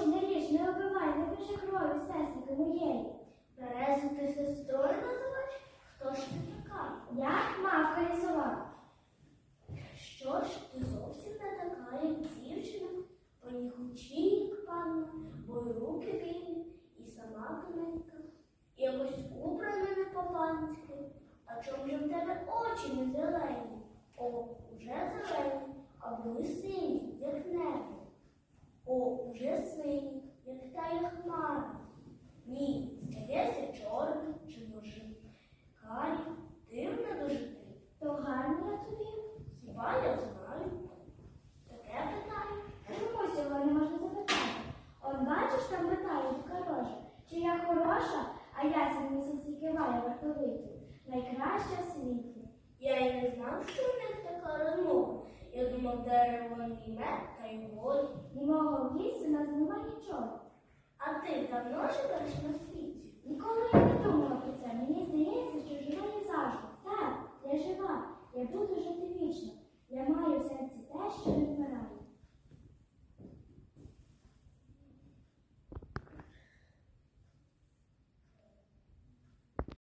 Руш, не ріж, не обивай, не пиши крові, сестрики моєї. Березу ти сестрою називаєш? Хто ж ти така? Я мавка лісова. Що ж ти зовсім не така, як дівчина, бо ні хучі, як панна, бо й руки вільні, і сама тоненька, і якось убрана не по-панськи. А чому ж в тебе очі не зелені? О, уже зелені, а були сині, як небо. О, уже сині, як тая хмара. Ні, здається, чорний чи може карі, дивна дуже ти. То гарно я тобі. Хіба я знаю? Таке питання. Чому цього не можна запитати? Он бачиш, там питають корожа, чи я хороша, а я за місяці киваю вартовиті. Найкраща в світі. Я й не знав, що в них така розмова. Я думав, дерево мед та й волі. Німого в лісі А ти давно живеш на світі? Ніколи я не думала про це. Мені здається, що живе я завжди. Так, я жива. Я буду жити вічно.